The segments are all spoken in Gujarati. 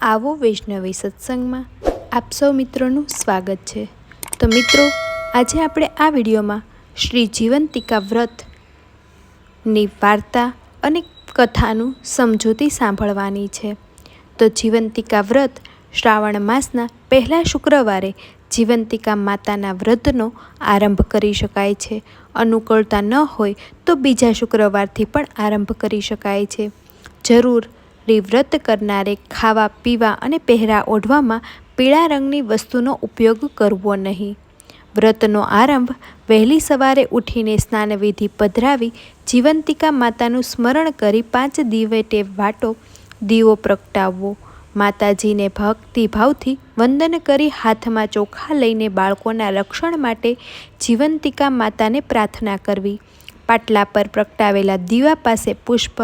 આવો વૈષ્ણવી સત્સંગમાં આપ સૌ મિત્રોનું સ્વાગત છે. તો મિત્રો, આજે આપણે આ વિડીયોમાં શ્રી જીવંતિકા વ્રતની વાર્તા અને કથાનું સમજૂતી સાંભળવાની છે. તો જીવંતિકા વ્રત શ્રાવણ માસના પહેલા શુક્રવારે જીવંતિકા માતાના વ્રતનો આરંભ કરી શકાય છે. અનુકૂળતા ન હોય તો બીજા શુક્રવારથી પણ આરંભ કરી શકાય છે. જરૂર વ્રત કરનારે ખાવા, પીવા અને પહેરા ઓઢવામાં પીળા રંગની વસ્તુનો ઉપયોગ કરવો નહીં. વ્રતનો આરંભ વહેલી સવારે ઉઠીને સ્નાનવિધિ પધરાવી જીવંતિકા માતાનું સ્મરણ કરી પાંચ દિવેટે વાટો દીવો પ્રગટાવવો. માતાજીને ભક્તિભાવથી વંદન કરી હાથમાં ચોખા લઈને બાળકોના રક્ષણ માટે જીવંતિકા માતાને પ્રાર્થના કરવી. પાટલા પર પ્રગટાવેલા દીવા પાસે પુષ્પ,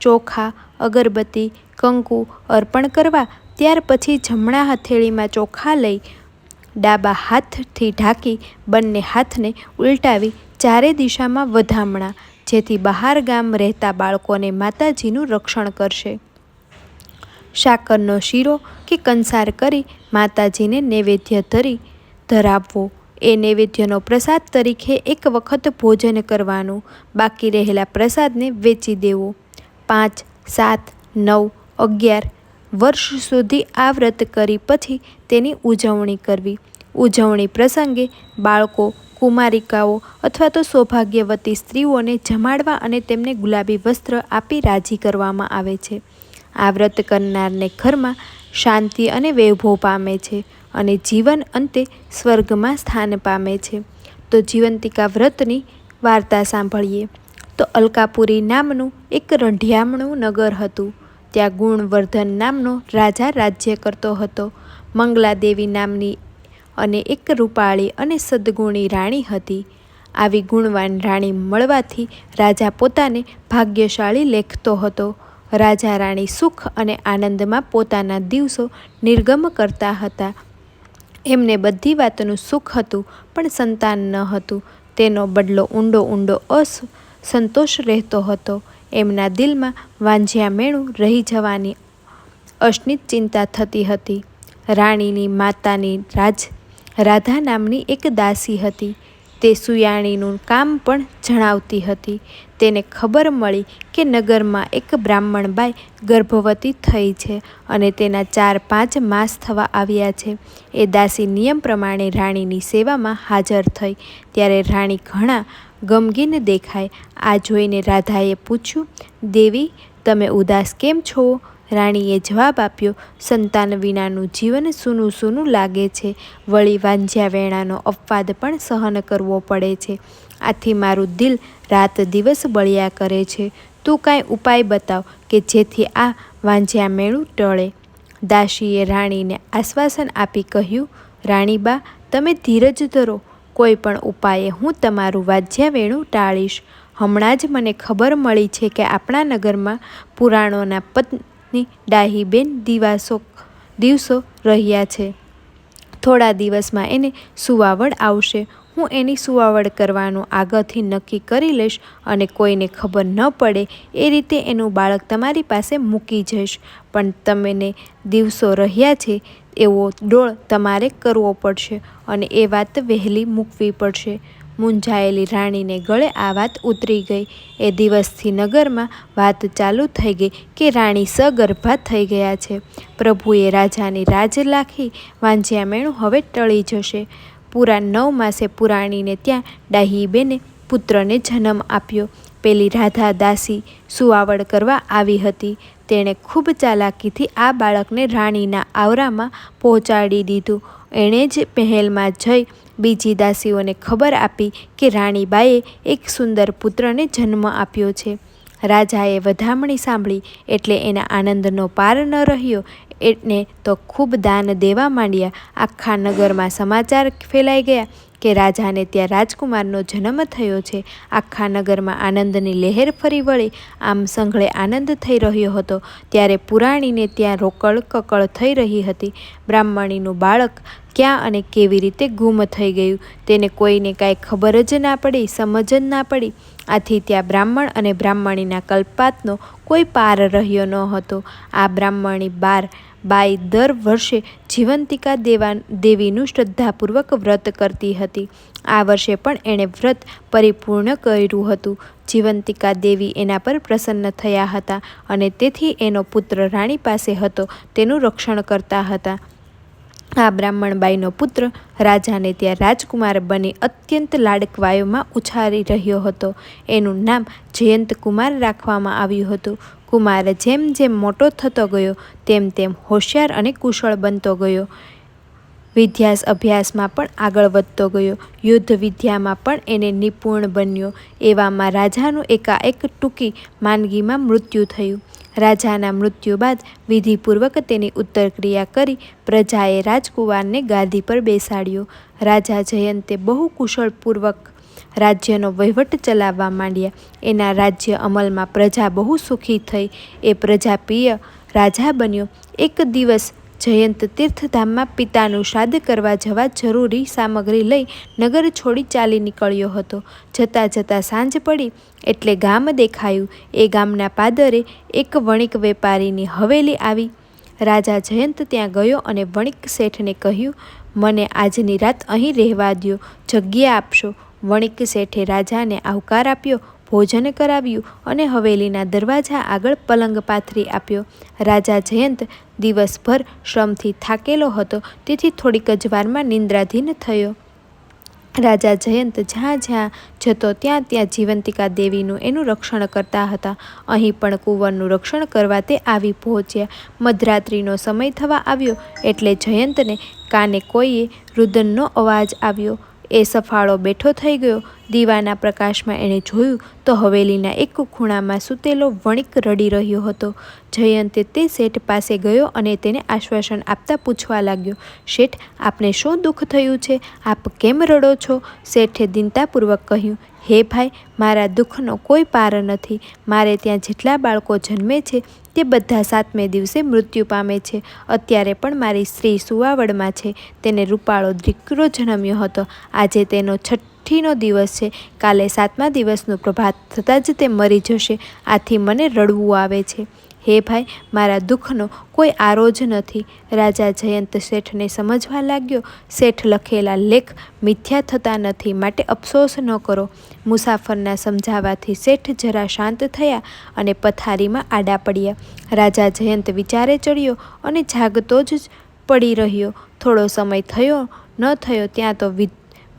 ચોખા અગરબત્તી, કંકુ અર્પણ કરવા, ત્યાર પછી જમણા હથેળીમાં ચોખા લઈ ડાબા હાથથી ઢાંકી બંને હાથને ઉલટાવી ચારે દિશામાં વધામણા, જેથી બહાર ગામ રહેતા બાળકોને માતાજીનું રક્ષણ કરશે. સાકરનો શીરો કે કંસાર કરી માતાજીને નૈવેદ્ય ધરી ધરાવવો. એ નૈવેદ્યનો પ્રસાદ તરીકે એક વખત ભોજન કરવાનું. બાકી રહેલા પ્રસાદને વેચી દેવો. પાંચ સાત, નવ, અગિયાર વર્ષ સુધી આ વ્રત કરી પછી તેની ઉજવણી કરવી. ઉજવણી પ્રસંગે બાળકો, કુમારિકાઓ અથવા તો સૌભાગ્યવતી સ્ત્રીઓને જમાડવા અને તેમને ગુલાબી વસ્ત્ર આપી રાજી કરવામાં આવે છે. આ વ્રત કરનારને ઘરમાં શાંતિ અને વૈભવ પામે છે અને જીવન અંતે સ્વર્ગમાં સ્થાન પામે છે. તો જીવંતિકા વ્રતની વાર્તા સાંભળીએ. તો અલકાપુરી નામનું એક રંઢિયામણું નગર હતું. ત્યાં ગુણવર્ધન નામનો રાજા રાજ્ય કરતો હતો. મંગલાદેવી નામની અને એક રૂપાળી અને સદગુણી રાણી હતી. આવી ગુણવાન રાણી મળવાથી રાજા પોતાને ભાગ્યશાળી લેખતો હતો. રાજા રાણી સુખ અને આનંદમાં પોતાના દિવસો નિર્ગમ કરતા હતા. એમને બધી વાતનું સુખ હતું, પણ સંતાન ન હતું. તેનો બદલો ઊંડો ઊંડો અસ સંતોષ રહેતો હતો. એમના દિલમાં વાંઝ્યા મેણું રહી જવાની અશનિત ચિંતા થતી હતી. રાણીની માતાની રાજ રાધા નામની એક દાસી હતી. તે સુયાણીનું કામ પણ જણાવતી હતી. તેને ખબર મળી કે નગરમાં એક બ્રાહ્મણબાઈ ગર્ભવતી થઈ છે અને તેના ચાર પાંચ માસ થવા આવ્યા છે. એ દાસી નિયમ પ્રમાણે રાણીની સેવામાં હાજર થઈ. ત્યારે રાણી ઘણા ગમગીન દેખાય. આ જોઈને રાધાએ પૂછ્યું, દેવી, તમે ઉદાસ કેમ છો? રાણીએ જવાબ આપ્યો, સંતાન વિનાનું જીવન સૂનું સૂનું લાગે છે. વળી વાંઝ્યા વેણાનો અપવાદ પણ સહન કરવો પડે છે. આથી મારું દિલ રાત દિવસ બળ્યા કરે છે. તું કાંઈ ઉપાય બતાવ કે જેથી આ વાંઝ્યા મેળું ટળે. દાસીએ રાણીને આશ્વાસન આપી કહ્યું, રાણીબા, તમે ધીરજ ધરો. કોઈ પણ ઉપાયે હું તમારું વાજ્યવેણું ટાળીશ. હમણાં જ મને ખબર મળી છે કે આપણા નગરમાં પુરાણોના પત્ની ડાહીબેન દિવાસો, દિવસો રહ્યા છે. થોડા દિવસમાં એને સુવાવડ આવશે. હું એની સુવાવડ કરવાનું આગળથી નક્કી કરી લઈશ અને કોઈને ખબર ન પડે એ રીતે એનું બાળક તમારી પાસે મૂકી જઈશ. પણ તમને દિવસો રહ્યા છે, એવો ડોળ તમારે કરવો પડશે અને એ વાત વહેલી મૂકવી પડશે. મૂંઝાયેલી રાણીને ગળે આ વાત ઉતરી ગઈ. એ દિવસથી નગરમાં વાત ચાલુ થઈ ગઈ કે રાણી સગર્ભા થઈ ગયા છે. પ્રભુએ રાજાની રાજ લાખી વાંજ્યા મેણું હવે ટળી જશે. પૂરા નવ માસે પુરાણીને ત્યાં ડાહીબેને પુત્રને જન્મ આપ્યો. પેલી રાધા દાસી સુવાવડ કરવા આવી હતી. તેણે ખૂબ ચાલાકીથી આ બાળકને રાણીના આવરામાં પહોંચાડી દીધું. એણે જ મહેલમાં જઈ બીજી દાસીઓને ખબર આપી કે રાણીબાએ એક સુંદર પુત્રને જન્મ આપ્યો છે. રાજાએ વધામણી સાંભળી એટલે એના આનંદનો પાર ન રહ્યો એને તો ખૂબ દાન દેવા માંડ્યા. આખા નગરમાં સમાચાર ફેલાઈ ગયા કે રાજાને ત્યાં રાજકુમારનો જન્મ થયો છે. આખા નગરમાં આનંદની લહેર ફરી વળી. આમ સંઘળે આનંદ થઈ રહ્યો હતો. ત્યારે પુરાણીને ત્યાં રોકડ કકળ થઈ રહી હતી. બ્રાહ્મણીનું બાળક ક્યાં અને કેવી રીતે ગુમ થઈ ગયું તેને કોઈને કાંઈ ખબર જ ના પડી, સમજ જ ના પડી. આથી ત્યાં બ્રાહ્મણ અને બ્રાહ્મણીના કલ્પાતનો કોઈ પાર રહ્યો ન હતો. આ બ્રાહ્મણી બાર બાઈ દર વર્ષે જીવંતિકા દેવા દેવીનું શ્રદ્ધાપૂર્વક વ્રત કરતી હતી. આ વર્ષે પણ એણે વ્રત પરિપૂર્ણ કર્યું હતું. જીવંતિકા દેવી એના પર પ્રસન્ન થયા હતા અને તેથી એનો પુત્ર રાણી પાસે હતો. તેનું રક્ષણ કરતા હતા. આ બ્રાહ્મણબાઈનો પુત્ર રાજાને ત્યાં રાજકુમાર બની અત્યંત લાડકવાયોમાં ઉછારી રહ્યો હતો. એનું નામ જયંતકુમાર રાખવામાં આવ્યું હતું. કુમાર જેમ જેમ મોટો થતો ગયો, તેમ તેમ હોશિયાર અને કુશળ બનતો ગયો. વિદ્યાસ અભ્યાસમાં પણ આગળ વધતો ગયો. યુદ્ધ વિદ્યામાં પણ એને નિપુણ બન્યો. એવામાં રાજાનું એકાએક ટૂંકી માંદગીમાં મૃત્યુ થયું. રાજાના મૃત્યુ બાદ વિધિપૂર્વક તેની ઉત્તરક્રિયા કરી પ્રજાએ રાજકુમારને ગાદી પર બેસાડ્યો. રાજા જયંતે બહુ કુશળપૂર્વક રાજ્યનો વહીવટ ચલાવવા માંડ્યા. એના રાજ્ય અમલમાં પ્રજા બહુ સુખી થઈ. એ પ્રજાપ્રિય રાજા બન્યો. એક દિવસ જયંત તીર્થધામમાં પિતાનું શ્રાદ્ધ કરવા જવા જરૂરી સામગ્રી લઈ નગર છોડી ચાલી નીકળ્યો હતો. જતાં જતાં સાંજ પડી એટલે ગામ દેખાયું. એ ગામના પાદરે એક વણિક વેપારીની હવેલી આવી. રાજા જયંત ત્યાં ગયો અને વણિક શેઠને કહ્યું, મને આજની રાત અહીં રહેવા દો જગ્યા આપશો. વણિક શેઠે રાજાને આવકાર આપ્યો, ભોજન કરાવ્યું અને હવેલીના દરવાજા આગળ પલંગ પાથરી આપ્યો. રાજા જયંત દિવસભર શ્રમથી થાકેલો હતો, તેથી થોડીક જ વારમાં નિંદ્રાધીન થયો. રાજા જયંત જ્યાં જ્યાં જતો, ત્યાં ત્યાં જીવંતિકા દેવીનું એનું રક્ષણ કરતા હતા. અહીં પણ કુંવરનું રક્ષણ કરવા તે આવી પહોંચ્યા. મધરાત્રિનો સમય થવા આવ્યો, એટલે જયંતને કાને કોઈએ રુદનનો અવાજ આવ્યો. એ સફાળો બેઠો થઈ ગયો દીવાના પ્રકાશમાં એણે જોયું તો હવેલીના એક ખૂણામાં સૂતેલો વણિક રડી રહ્યો હતો. જયંતે તે શેઠ પાસે ગયો અને તેને આશ્વાસન આપતા પૂછવા લાગ્યો, શેઠ, આપને શું દુઃખ થયું છે? આપ કેમ રડો છો? શેઠે દિનતાપૂર્વક કહ્યું, હે ભાઈ, મારા દુઃખનો કોઈ પાર નથી. મારે ત્યાં જેટલા બાળકો જન્મે છે તે બધા સાતમે દિવસે મૃત્યુ પામે છે. અત્યારે પણ મારી સ્ત્રી સુવાવડમાં છે. તેને રૂપાળો દીકરો જન્મ્યો હતો. આજે તેનો છઠ્ઠ છઠ્ઠીનો દિવસ છે. કાલે સાતમા દિવસનું પ્રભાત થતાં જ તે મરી જશે. આથી મને રડવું આવે છે. હે ભાઈ, મારા દુઃખનો કોઈ આરો જ નથી. રાજા જયંત શેઠને સમજવા લાગ્યો, શેઠ લખેલા લેખ મિથ્યા થતા નથી, માટે અફસોસ ન કરો. મુસાફરના સમજાવાથી શેઠ જરા શાંત થયા અને પથારીમાં આડા પડ્યા. રાજા જયંત વિચારે ચડ્યો અને જાગતો જ પડી રહ્યો. થોડો સમય થયો, ન થયો, ત્યાં તો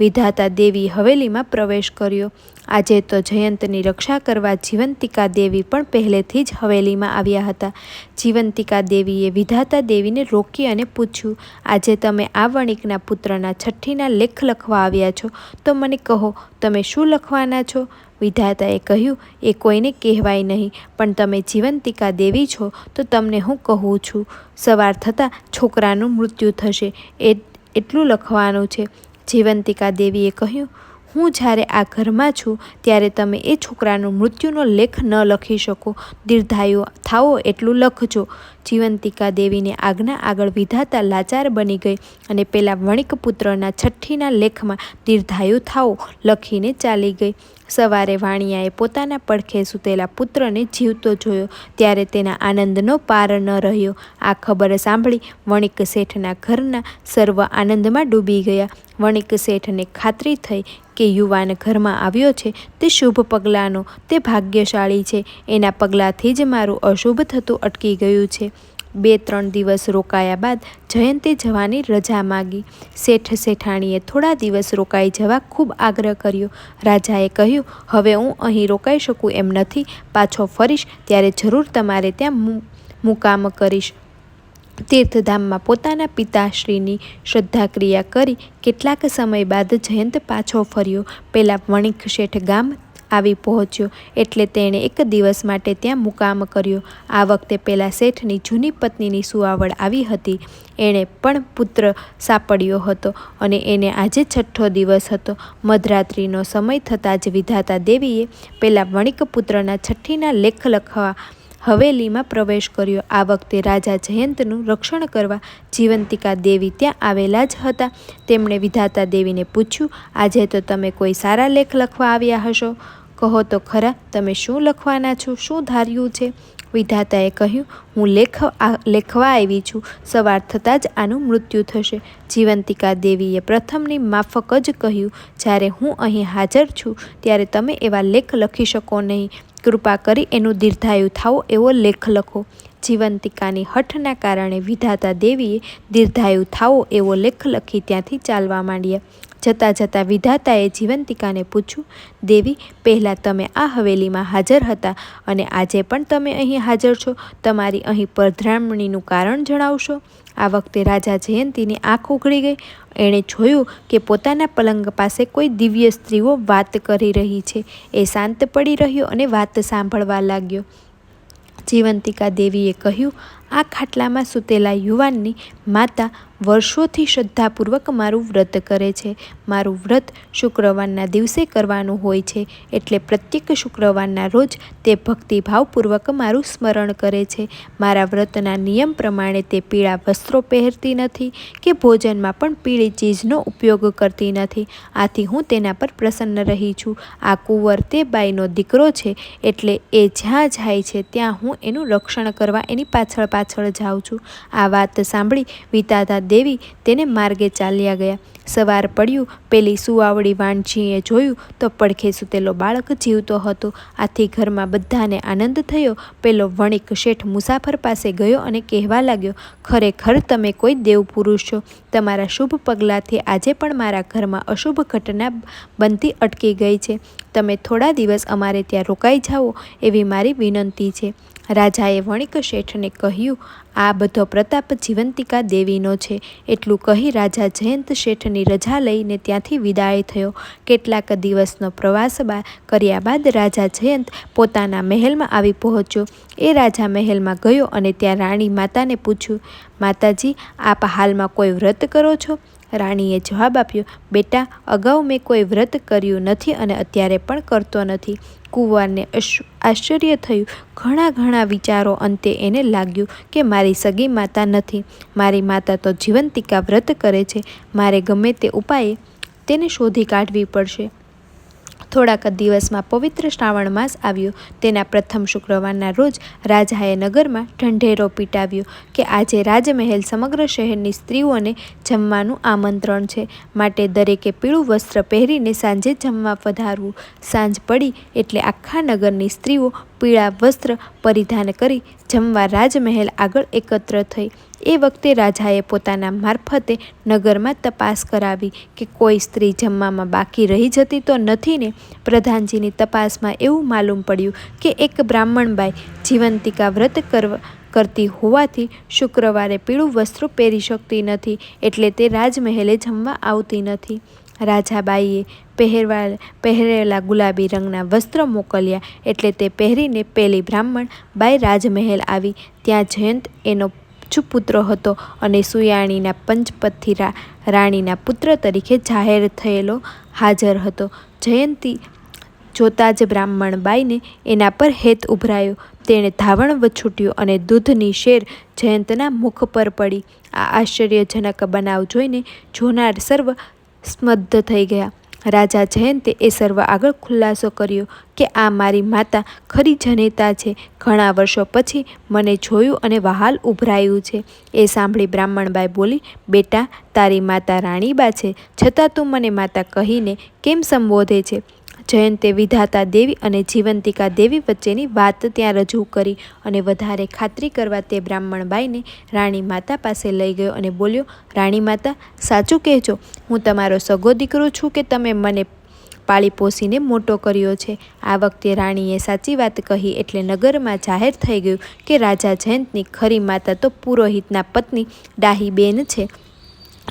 વિધાતા દેવી હવેલીમાં પ્રવેશ કર્યો. આજે તો જયંતની રક્ષા કરવા જીવંતિકા દેવી પણ પહેલેથી જ હવેલીમાં આવ્યા હતા. જીવંતિકા દેવીએ વિધાતા દેવીને રોકી અને પૂછ્યું, આજે તમે આ વણિકના પુત્રના છઠ્ઠીના લેખ લખવા આવ્યા છો? તો મને કહો, તમે શું લખવાના છો? વિધાતાએ કહ્યું, એ કોઈને કહેવાય નહીં, પણ તમે જીવંતિકા દેવી છો, તો તમને હું કહું છું. સવાર થતાં છોકરાનું મૃત્યુ થશે. એ, એટલું લખવાનું છે. જીવંતિકા દેવીએ કહ્યું, હું જ્યારે આ ઘરમાં છું, ત્યારે તમે એ છોકરાનું મૃત્યુનો લેખ ન લખી શકો. દીર્ઘાયુ થાવો એટલું લખજો. જીવંતિકા દેવીને આજ્ઞા આગળ વિધાતા લાચાર બની ગઈ અને પેલા વણિક પુત્રના છઠ્ઠીના લેખમાં દીર્ઘાયુ થાવો લખીને ચાલી ગઈ. સવારે વાણિયાએ પોતાના પડખે સૂતેલા પુત્રને જીવતો જોયો, ત્યારે તેના આનંદનો પાર ન રહ્યો. આ ખબર સાંભળી વણિક શેઠના ઘરના સર્વ આનંદમાં ડૂબી ગયા. વણિક શેઠને ખાતરી થઈ કે યુવાન ઘરમાં આવ્યો છે, તે શુભ પગલાંનો, તે ભાગ્યશાળી છે. એના પગલાંથી જ મારું અશુભ થતું અટકી ગયું છે. બે ત્રણ દિવસ રોકાયા બાદ જયંતે જવાની રજા માગી. શેઠ શેઠાણીએ થોડા દિવસ રોકાઈ જવા ખૂબ આગ્રહ કર્યો. રાજાએ કહ્યું, હવે હું અહીં રોકાઈ શકું એમ નથી. પાછો ફરીશ, ત્યારે જરૂર તમારે ત્યાં મુકામ કરીશ. તીર્થધામમાં પોતાના પિતાશ્રીની શ્રદ્ધાક્રિયા કરી કેટલાક સમય બાદ જયંત પાછો ફર્યો. પહેલાં વણિક શેઠ ગામ આવી પહોંચ્યો એટલે તેણે એક દિવસ માટે ત્યાં મુકામ કર્યો. આ વખતે પેલા શેઠની જૂની પત્નીની સુવાવડ આવી હતી. એણે પણ પુત્ર સાપડ્યો હતો અને એને આજે છઠ્ઠો દિવસ હતો. મધરાત્રિનો સમય થતાં જ વિધાતા દેવીએ પેલા વણિક પુત્રના છઠ્ઠીના લેખ લખવા હવેલીમાં પ્રવેશ કર્યો. આ વખતે રાજા જયંતનું રક્ષણ કરવા જીવંતિકા દેવી ત્યાં આવેલા જ હતા. તેમણે વિધાતા દેવીને પૂછ્યું, આજે તો તમે કોઈ સારા લેખ લખવા આવ્યા હશો? કહો તો ખરા, તમે શું લખવાના છો? શું ધાર્યું છે? વિધાતાએ કહ્યું, હું લેખ લેખવા આવી છું. સવાર થતાં જ આનું મૃત્યુ થશે. જીવંતિકા દેવીએ પ્રથમની માફક જ કહ્યું, જ્યારે હું અહીં હાજર છું, ત્યારે તમે એવા લેખ લખી શકો નહીં. કૃપા કરી એનું દીર્ઘાયુ થાવો એવો લેખ લખો. જીવંતિકાની હઠના કારણે વિધાતા દેવીએ દીર્ઘાયુ થાવો એવો લેખ લખી ત્યાંથી ચાલવા માંડ્યા. જતાં જતાં વિધાતાએ જીવંતિકાને પૂછ્યું, દેવી, પહેલાં તમે આ હવેલીમાં હાજર હતા અને આજે પણ તમે અહીં હાજર છો. તમારી અહીં પરધ્રામણીનું કારણ જણાવશો. આ વખતે રાજા જયંતીની આંખ ઉઘડી ગઈ. એણે જોયું કે પોતાના પલંગ પાસે કોઈ દિવ્ય સ્ત્રીઓ વાત કરી રહી છે. એ શાંત પડી રહ્યો અને વાત સાંભળવા લાગ્યો. જીવંતિકા દેવીએ કહ્યું આ ખાટલામાં સૂતેલા યુવાનની માતા વર્ષોથી શ્રદ્ધાપૂર્વક મારું વ્રત કરે છે. મારું વ્રત શુક્રવારના દિવસે કરવાનું હોય છે એટલે પ્રત્યેક શુક્રવારના રોજ તે ભક્તિભાવપૂર્વક મારું સ્મરણ કરે છે. મારા વ્રતના નિયમ પ્રમાણે તે પીળા વસ્ત્રો પહેરતી નથી કે ભોજનમાં પણ પીળી ચીજનો ઉપયોગ કરતી નથી. આથી હું તેના પર પ્રસન્ન રહી છું. આ કુંવર તે બાઈનો દીકરો છે એટલે એ જ્યાં જાય છે ત્યાં હું એનું રક્ષણ કરવા એની પાછળ પાછળ જાઉં છું. આ વાત સાંભળી વિતાતા દેવી તેને માર્ગે ચાલ્યા ગયા. સવાર પડ્યું, પેલી સુવાવડી વાણજીએ જોયું તો પડખે સૂતેલો બાળક જીવતો હતો. આથી ઘરમાં બધાને આનંદ થયો. પેલો વણિક શેઠ મુસાફર પાસે ગયો અને કહેવા લાગ્યો, ખરેખર તમે કોઈ દેવ પુરુષ છો. તમારા શુભ પગલાંથી આજે પણ મારા ઘરમાં અશુભ ઘટના બનતી અટકી ગઈ છે. તમે થોડા દિવસ અમારે ત્યાં રોકાઈ જાઓ એવી મારી વિનંતી છે. રાજાએ વણિક શેઠને કહ્યું, આ બધો પ્રતાપ જીવંતિકા દેવીનો છે. એટલું કહી રાજા જયંત શેઠની રજા લઈને ત્યાંથી વિદાય થયો. કેટલાક દિવસનો પ્રવાસ બા કર્યા બાદ રાજા જયંત પોતાના મહેલમાં આવી પહોંચ્યો. એ રાજા મહેલમાં ગયો અને ત્યાં રાણી માતાને પૂછ્યું, માતાજી, આપ હાલમાં કોઈ વ્રત કરો છો? રાણીએ જવાબ આપ્યો, બેટા, અગાઉ મેં કોઈ વ્રત કર્યું નથી અને અત્યારે પણ કરતો નથી. કુંવરને આશ્ચર્ય થયું. ઘણા ઘણા વિચારો અંતે એને લાગ્યું કે મારી સગી માતા નથી. મારી માતા તો જીવંતિકા વ્રત કરે છે. મારે ગમે તે ઉપાયે તેને શોધી કાઢવી પડશે. થોડાક દિવસમાં પવિત્ર શ્રાવણ માસ આવ્યો. તેના પ્રથમ શુક્રવારના રોજ રાજાએ નગરમાં ઢંઢેરો પીટાવ્યો કે આજે રાજમહેલ સમગ્ર શહેરની સ્ત્રીઓને જમવાનું આમંત્રણ છે. માટે દરેકે પીળું વસ્ત્ર પહેરીને સાંજે જમવા પધારવું. સાંજ પડી એટલે આખા નગરની સ્ત્રીઓ પીળા વસ્ત્ર પરિધાન કરી જમવા રાજમહેલ આગળ એકત્ર થઈ. એ વખતે રાજાએ પોતાના મારફતે નગરમાં તપાસ કરાવી કે કોઈ સ્ત્રી જમવામાં બાકી રહી જતી તો નથી ને? પ્રધાનજીની તપાસમાં એવું માલુમ પડ્યું કે એક બ્રાહ્મણબાઈ જીવંતિકા વ્રત કરવા, કરતી હોવાથી શુક્રવારે પીળું વસ્ત્ર પહેરી શકતી નથી, એટલે તે રાજમહેલે જમવા આવતી નથી. રાજાબાઈએ પહેરવા, પહેરેલા ગુલાબી રંગના વસ્ત્ર મોકલ્યા એટલે તે પહેરીને પેલી બ્રાહ્મણ બાઈ રાજમહેલ આવી. ત્યાં જયંત એનો પુત્ર હતો અને સુયાણીના પંચપથી રાણીના પુત્ર તરીકે જાહેર થયેલો હાજર હતો. જયંતી જોતાં જ બ્રાહ્મણ બાઈને એના પર હેત ઉભરાયો. તેણે ધાવણ વછૂટ્યું અને દૂધની શેર જયંતના મુખ પર પડી. આ આશ્ચર્યજનક બનાવ જોઈને જોનાર સર્વ સ્મબ્ધ થઈ ગયા. રાજા જયંતે એ સર્વ આગળ ખુલાસો કર્યો કે આ મારી માતા ખરી જનેતા છે. ઘણા વર્ષો પછી મને જોયું અને વહાલ ઉભરાયું છે. એ સાંભળી બ્રાહ્મણબાઈ બોલી, બેટા, તારી માતા રાણીબા છે. છતાં તું મને માતા કહીને કેમ સંબોધે છે? જયંતે વિધાતા દેવી અને જીવંતિકા દેવી વચ્ચેની વાત ત્યાં રજૂ કરી અને વધારે ખાતરી કરવા તે બ્રાહ્મણબાઈને રાણી માતા પાસે લઈ ગયો અને બોલ્યો, રાણી માતા, સાચું કહેજો. હું તમારો સગો દીકરો છું કે તમે મને પાળી પોસીને મોટો કર્યો છે. આ વખતે રાણીએ સાચી વાત કહી એટલે નગરમાં જાહેર થઈ ગયું કે રાજા જયંતની ખરી માતા તો પુરોહિતના પત્ની ડાહીબેન છે.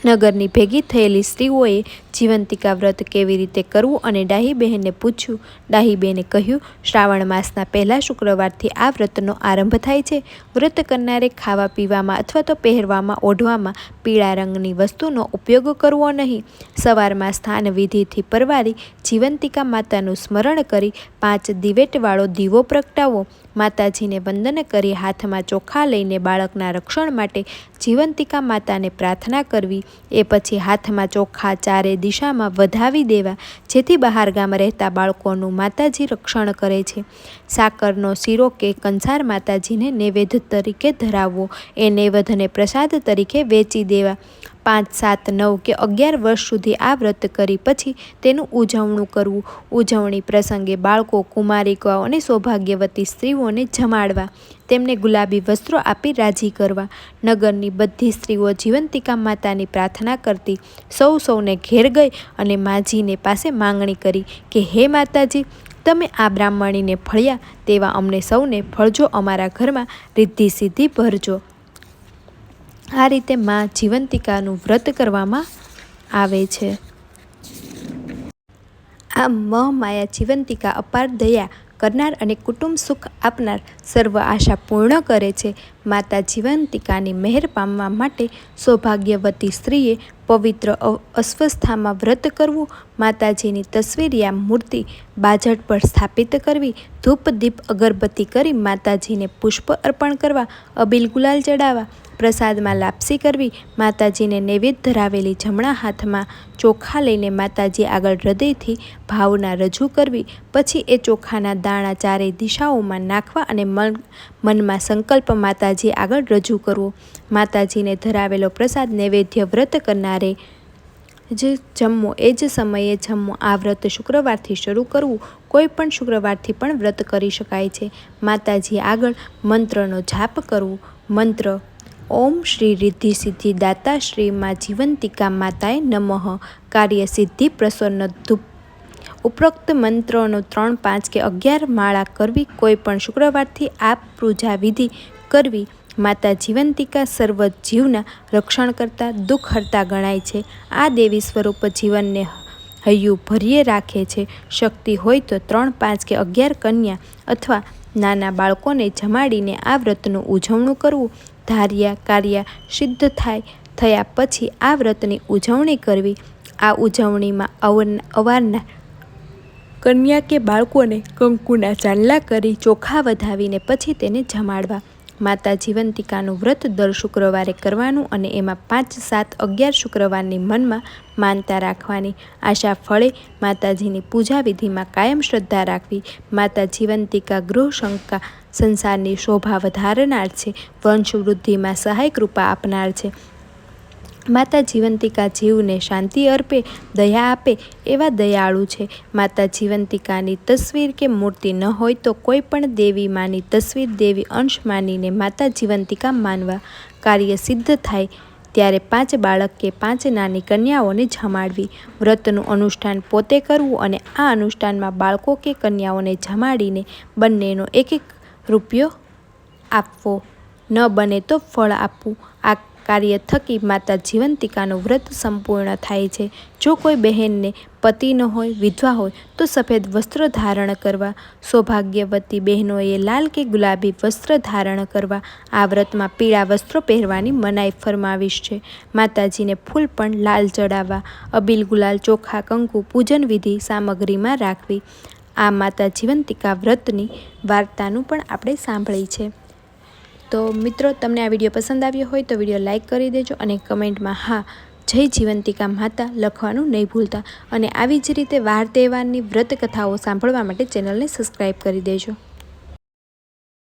નગરની ભેગી થયેલી સ્ત્રીઓએ જીવંતિકા વ્રત કેવી રીતે કરવું અને ડાહીબહેનને પૂછ્યું. ડાહીબેને કહ્યું, શ્રાવણ માસના પહેલા શુક્રવારથી આ વ્રતનો આરંભ થાય છે. વ્રત કરનારે ખાવા પીવામાં અથવા તો પહેરવામાં, ઓઢવામાં પીળા રંગની વસ્તુનો ઉપયોગ કરવો નહીં. સવારમાં સ્થાન વિધિથી પરવારી જીવંતિકા માતાનું સ્મરણ કરી પાંચ દિવેટવાળો દીવો પ્રગટાવો માતાજીને વંદન કરી હાથમાં ચોખા લઈને બાળકના રક્ષણ માટે જીવંતિકા માતાને પ્રાર્થના કરવી. એ પછી હાથમાં ચોખા ચારે દિશામાં વધાવી દેવા, જેથી બહારગામ રહેતા બાળકોનું માતાજી રક્ષણ કરે છે. સાકરનો શીરો કે કંસાર માતાજીને નૈવેદ્ય તરીકે ધરાવવો એ નૈવેદ્યને પ્રસાદ તરીકે વેચી દેવા. પાંચ, સાત, નવ કે અગિયાર વર્ષ સુધી આ વ્રત કરી પછી તેનું ઉજવણું કરવું. ઉજવણી પ્રસંગે બાળકો કુમારિકાઓ અને સૌભાગ્યવતી સ્ત્રીઓને જમાડવા, તેમને ગુલાબી વસ્ત્રો આપી રાજી કરવા. નગરની બધી સ્ત્રીઓ જીવંતિકા માતાની પ્રાર્થના કરતી. સૌ સૌને ઘેર ગઈ અને માજીને પાસે માંગણી કરી કે, હે માતાજી, તમે આ બ્રાહ્મણીને ફળ્યા તેવા અમને સૌને ફળજો અમારા ઘરમાં. રિદ્ધિ સિદ્ધિ ભરજો. આ રીતે માં જીવંતિકાનું વ્રત કરવામાં આવે છે. આ મહામાયા જીવંતિકા અપાર દયા કરનાર અને કુટુંબ સુખ આપનાર સર્વ આશા પૂર્ણ કરે છે. માતા જીવંતિકાની મહેર પામવા માટે સૌભાગ્યવતી સ્ત્રીએ પવિત્ર અસ્વસ્થામાં વ્રત કરવું, માતાજીની તસવીર યા મૂર્તિ બાજટ પર સ્થાપિત કરવી, ધૂપ દીપ અગરબત્તી કરી માતાજીને પુષ્પ અર્પણ કરવા, અબિલ ગુલાલ ચડાવવા, પ્રસાદમાં લાપસી કરવી, માતાજીને નૈવેદ્ય ધરાવેલી જમણા હાથમાં ચોખા લઈને માતાજી આગળ હૃદયથી ભાવના રજૂ કરવી, પછી એ ચોખાના દાણા ચારેય દિશાઓમાં નાખવા અને મન મનમાં સંકલ્પ માતાજી આગળ રજૂ કરવો. માતાજીને ધરાવેલો પ્રસાદ નૈવેદ્ય વ્રત કરનારે જે જમવો, એ જ સમયે જમવો, આ વ્રત શુક્રવારથી શરૂ કરવું. કોઈ પણ શુક્રવારથી પણ વ્રત કરી શકાય છે. માતાજી આગળ મંત્રનો જાપ કરવો. મંત્ર, ઓમ શ્રી રિદ્ધિ સિદ્ધિ દાતા શ્રી માં જીવંતિકા માતાએ નમઃ. કાર્ય સિદ્ધિ પ્રસન્ન ધૂપ ઉપરોક્ત મંત્રોનો ત્રણ પાંચ કે અગિયાર માળા કરવી, કોઈ પણ શુક્રવારથી આ પૂજા વિધિ કરવી, માતા જીવંતિકા સર્વ જીવના રક્ષણ કરતા દુઃખ હરતા ગણાય છે. આ દેવી સ્વરૂપ જીવનને હૈયું ભર્યે રાખે છે. શક્તિ હોય તો ત્રણ પાંચ કે અગિયાર કન્યા અથવા નાના બાળકોને જમાડીને આ વ્રતનું ઉજવણું કરવું, ધાર્યા કાર્ય સિદ્ધ થાય, થયા પછી આ વ્રતની ઉજવણી કરવી. આ ઉજવણીમાં અવારના કન્યા કે બાળકોને કંકુના ચાંદલા કરી ચોખા વધાવીને પછી તેને જમાડવા. માતા જીવંતિકાનું વ્રત દર શુક્રવારે કરવાનું અને એમાં પાંચ, સાત, અગિયાર શુક્રવારની મનમાં માનતા રાખવાની. આશા ફળે માતાજીની પૂજા વિધિમાં કાયમ શ્રદ્ધા રાખવી. માતા જીવંતિકા ગૃહ શંકા સંસારની શોભા વધારનાર છે. વંશવૃદ્ધિમાં સહાય કૃપા આપનાર છે. માતા જીવંતિકા જીવને શાંતિ અર્પે, દયા આપે એવા દયાળુ છે. માતા જીવંતિકાની તસવીર કે મૂર્તિ ન હોય તો કોઈ પણ દેવી માની તસવીર દેવી અંશ માનીને માતા જીવંતિકા માનવા કાર્ય સિદ્ધ થાય, ત્યારે પાંચ બાળક કે પાંચ નાની કન્યાઓને જમાડવી. વ્રતનું અનુષ્ઠાન પોતે કરવું અને આ અનુષ્ઠાનમાં બાળકો કે કન્યાઓને જમાડીને બંનેનો એક એક રૂપિયો આપવો. ન બને તો ફળ આપવું. કાર્ય થકી માતા જીવંતિકાનું વ્રત સંપૂર્ણ થાય છે. જો કોઈ બહેનને પતિ ન હોય, વિધવા હોય, તો સફેદ વસ્ત્ર ધારણ કરવા. સૌભાગ્યવતી બહેનોએ લાલ કે ગુલાબી વસ્ત્ર ધારણ કરવા. આ વ્રતમાં પીળા વસ્ત્રો પહેરવાની મનાઈ ફરમાવીશ છે. માતાજીને ફૂલ પણ લાલ ચડાવવા. અબીલ ગુલાલ, ચોખા, કંકુ, પૂજન વિધિ સામગ્રીમાં રાખવી. આ માતા જીવંતિકા વ્રતની વાર્તાનું પણ આપણે સાંભળી છે. તો મિત્રો, તમને આ વીડિયો પસંદ આવ્યો હોય તો વીડિયો લાઇક કરી દેજો અને કમેન્ટમાં, હા, જય જીવંતિકા માતા લખવાનું નહીં ભૂલતા. અને આવી જ રીતે વાર તહેવારની વ્રત કથાઓ સાંભળવા માટે ચેનલને સબસ્ક્રાઈબ કરી દેજો.